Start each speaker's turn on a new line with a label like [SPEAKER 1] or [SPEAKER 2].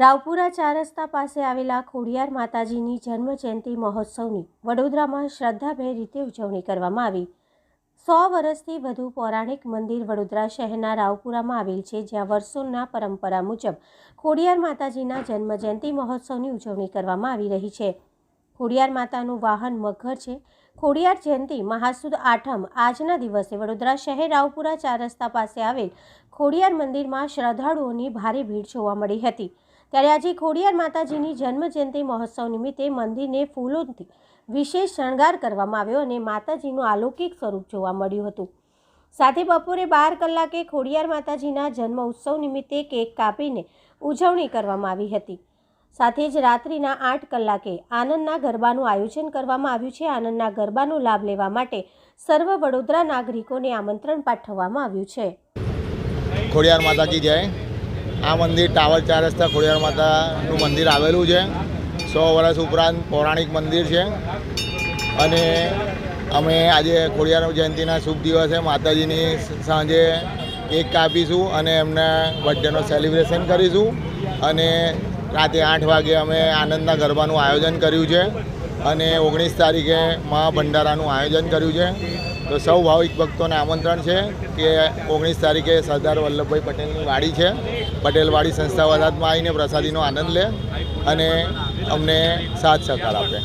[SPEAKER 1] રાવપુરા ચાર રસ્તા પાસે આવેલા ખોડિયાર માતાજીની જન્મ જયંતિ મહોત્સવની વડોદરામાં શ્રદ્ધાભેર રીતે ઉજવણી કરવામાં આવી. સો વર્ષથી વધુ પૌરાણિક મંદિર વડોદરા શહેરના રાવપુરામાં આવેલ છે, જ્યાં વર્ષોના પરંપરા મુજબ ખોડિયાર માતાજીના જન્મ જયંતિ મહોત્સવની ઉજવણી કરવામાં આવી રહી છે. ખોડિયાર માતાનું વાહન મગર છે. ખોડિયાર જયંતિ મહાસુદ આઠમ આજના દિવસે વડોદરા શહેર રાવપુરા ચાર રસ્તા પાસે આવેલ ખોડિયાર મંદિરમાં શ્રદ્ધાળુઓની ભારે ભીડ જોવા મળી હતી. ત્યારે આજે ખોડિયાર માતાજીની જન્મ જયંતિ મહોત્સવ નિમિત્તે મંદિરને ફૂલોથી વિશેષ શણગાર કરવામાં આવ્યો અને માતાજીનું અલૌકિક સ્વરૂપ જોવા મળ્યું હતું. સાથે બપોરે બાર કલાકે ખોડિયાર માતાજીના જન્મ ઉત્સવ નિમિત્તે કેક કાપીને ઉજવણી કરવામાં આવી હતી. સાથે જ રાત્રિના આઠ કલાકે આનંદના ગરબાનું આયોજન કરવામાં આવ્યું છે. આનંદના ગરબાનો લાભ લેવા માટે સર્વ વડોદરા નાગરિકોને આમંત્રણ પાઠવવામાં આવ્યું છે.
[SPEAKER 2] ખોડિયાર માતાજી જય. આ મંદિર ટાવર ચાર રસ્તા ખોડિયાર માતાનું મંદિર આવેલું છે. સો વર્ષ ઉપરાંત પૌરાણિક મંદિર છે. અને અમે આજે ખોડિયાર જયંતિના શુભ દિવસે માતાજીની સાંજે કેક કાપીશું અને એમના બર્થડેનો સેલિબ્રેશન કરીશું. અને રાતે આઠ વાગે અમે આનંદના ગરબાનું આયોજન કર્યું છે. અને ઓગણીસ તારીખે મહાભંડારાનું આયોજન કર્યું છે. તો સૌ ભાવિક ભક્તોને આમંત્રણ છે કે ઓગણીસ તારીખે સરદાર વલ્લભભાઈ પટેલની વાડી છે. પટેલવાડી સંસ્થા વદાતમાં આવીને પ્રસાદીનો આનંદ લે અને અમને સાથ સહકાર આપે.